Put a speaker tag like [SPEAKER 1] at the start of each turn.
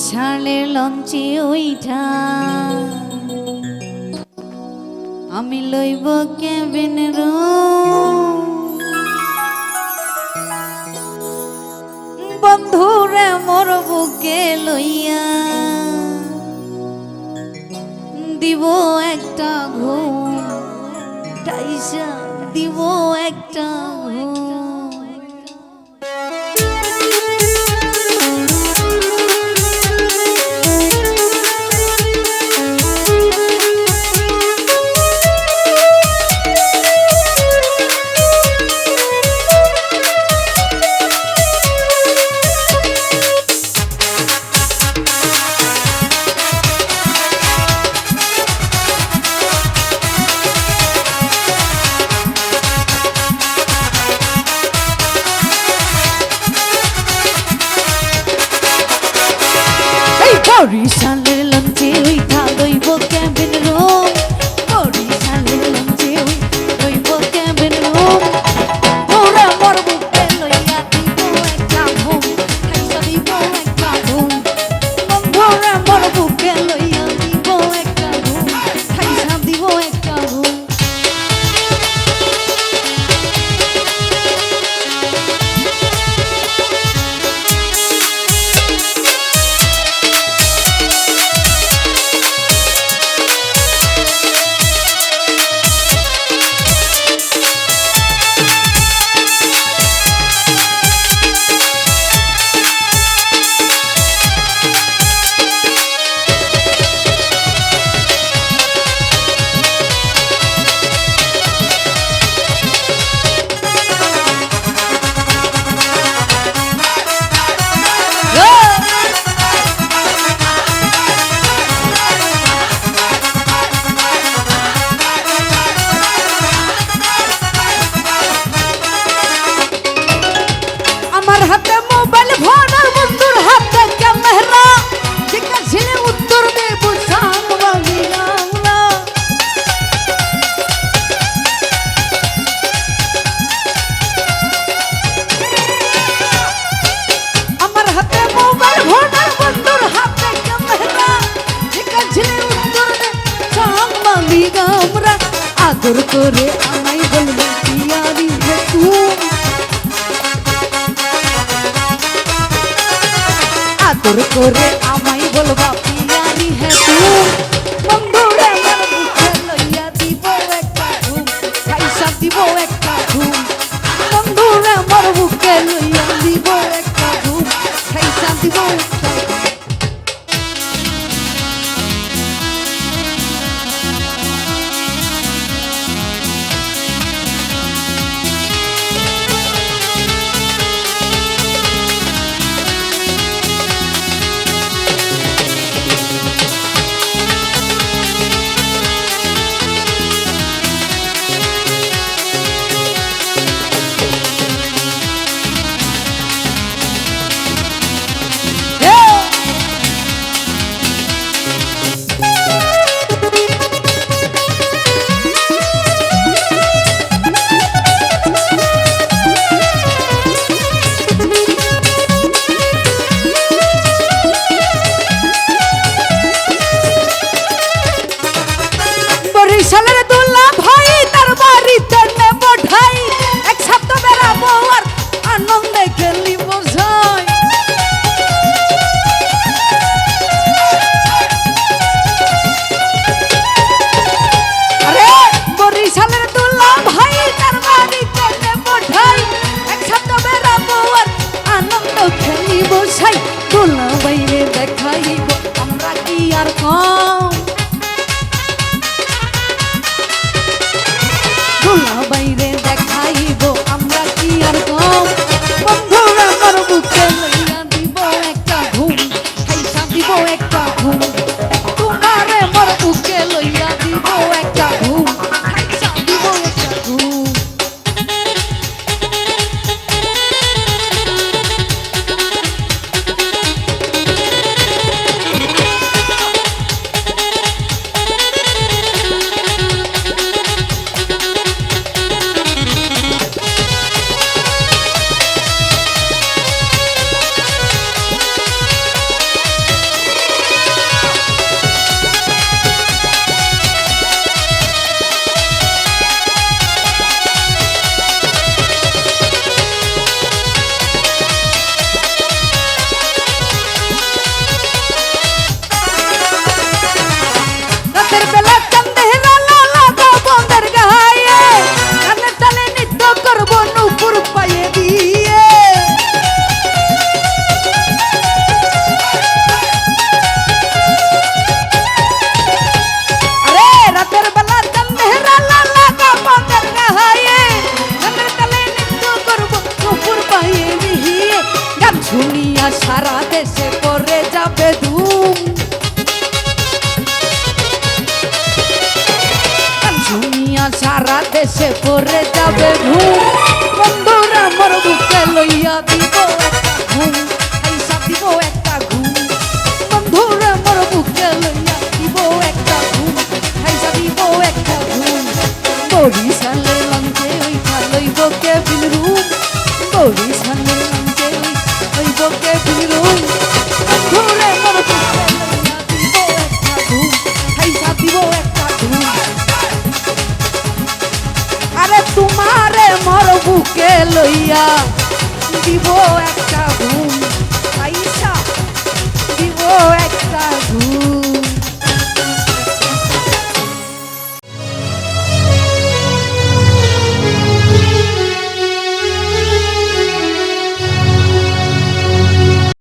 [SPEAKER 1] বরিশালের লঞ্চে ওইটা আমি লইব কেবিন বন্ধুরে মোর বুকে লইয়া দিব একটা ঘুম। দিব একটা ঘুম। বরিশালের লঞ্চে উইঠা লইব ক্যাবিন রুম করে আমায় বলবে পিয়ারি রে তুই আদর করে আমায় বলবা পিয়ারি হে তুই বন্ধুরে, আমার মুখে লইয়া দিব একটা পয়সা দিব একটা সারা দেশে পরে যাবে ধুম বন্ধুরা মোর বুকে লইয়া দিব একটা ঘুম পয়সা দিব একটা ঘুম। বন্ধুরা মোর বুকে লইয়া দিব একটা ঘুম। পয়সা দিব একটা ঘুম। বরিশালে লঞ্চে ওই লইব কেবিন রুম। বরিশালে লঞ্চে ওই লইব কেবিন রুম। বন্ধুরা মোর বুকে বুকে লইয়া দিব একটা ঘুম দিব এক